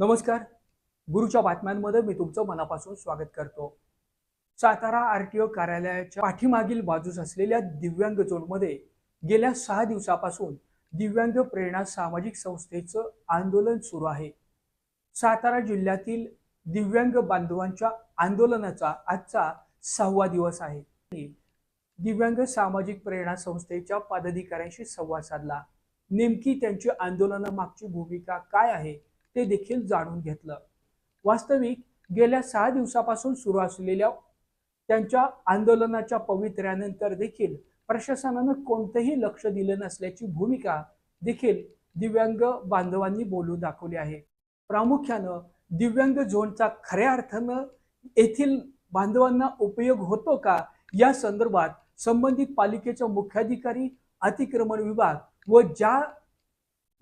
नमस्कार. गुरुच्या बातम्यांमध्ये मी तुमचं मनापासून स्वागत करतो. सातारा आर टी ओ कार्यालयाच्या पाठीमागील बाजूस असलेल्या दिव्यांग झोनमध्ये गेल्या सहा दिवसापासून दिव्यांग प्रेरणा सामाजिक संस्थेचं आंदोलन सुरू आहे. सातारा जिल्ह्यातील दिव्यांग बांधवांच्या आंदोलनाचा आजचा सहावा दिवस आहे. दिव्यांग सामाजिक प्रेरणा संस्थेच्या पदाधिकाऱ्यांशी संवाद साधला. नेमकी त्यांची आंदोलनामागची भूमिका काय आहे? ते देखील जाणून घेतलं. वास्तविक गेल्या सहा दिवसापासून सुरू असलेल्या त्यांच्या आंदोलनाच्या पवित्र्यानंतर देखील प्रशासनानं कोणतंही लक्ष दिलं नसल्याची भूमिका देखील दिव्यांग बांधवांनी बोलून दाखवली आहे. प्रामुख्यानं दिव्यांग झोनचा खऱ्या अर्थानं येथील बांधवांना उपयोग होतो का या संदर्भात संबंधित पालिकेच्या मुख्याधिकारी अतिक्रमण विभाग व ज्या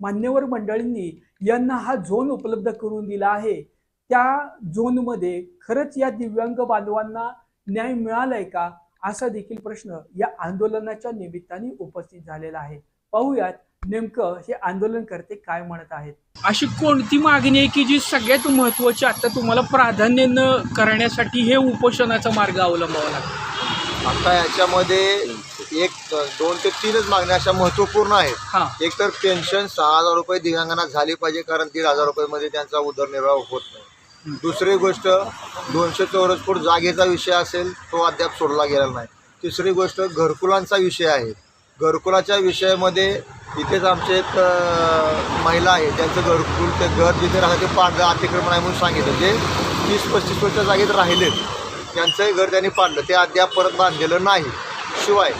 मान्यवर मंडळींनी यांना हा झोन उपलब्ध करून दिला आहे. त्या झोनमध्ये खरंच या दिव्यांग बांधवांना न्याय मिळालाय का? असा देखील प्रश्न या आंदोलनाच्या निमित्ताने उपस्थित झालेला आहे. पाहूयात नेमकं हे आंदोलनकर्ते काय म्हणत आहेत. अशी कोणती मागणी आहे की जी सगळ्यात महत्वाची आता तुम्हाला प्राधान्य करण्यासाठी हे उपोषणाचा मार्ग अवलंबावा लागतो? आता याच्यामध्ये एक दोन ते तीनच मागण्या अशा महत्त्वपूर्ण आहेत. हा. एक तर पेन्शन सहा हजार रुपये दिव्यांगांना झाली पाहिजे कारण दीड हजार रुपयेमध्ये त्यांचा उदरनिर्वाह होत नाही. दुसरी गोष्ट दोनशे चौरस फूट जागेचा विषय असेल तो अद्याप सोडला गेलेला नाही. तिसरी गोष्ट घरकुलांचा विषय आहे. घरकुलाच्या विषयामध्ये इथेच आमचे एक महिला आहे. त्यांचं घरकुल ते घर जिथे राहतं ते पांढरं अतिक्रमण आहे म्हणून सांगितलं. जे तीस पस्तीस वर्षच्या जागेत राहिलेत त्यांचंही घर त्यांनी पाडलं. ते अद्याप परत बांधलेलं नाही. शिवाय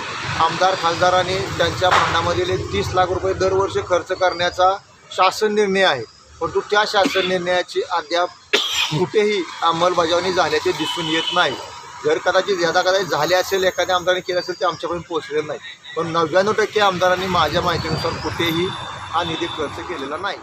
आमदार खासदारांनी त्यांच्या फंडामधील एक तीस लाख रुपये दरवर्षी खर्च करण्याचा शासन निर्णय आहे. परंतु त्या शासन निर्णयाची अद्याप कुठेही अंमलबजावणी झाल्याचे दिसून येत नाही. जर कदाचित यदा कदाचित झाले असेल एखाद्या आमदाराने केलं असेल ते आमच्यापर्यंत पोहोचले नाही. पण नव्याण्णव टक्के आमदारांनी माझ्या माहितीनुसार कुठेही हा निधी खर्च केलेला नाही.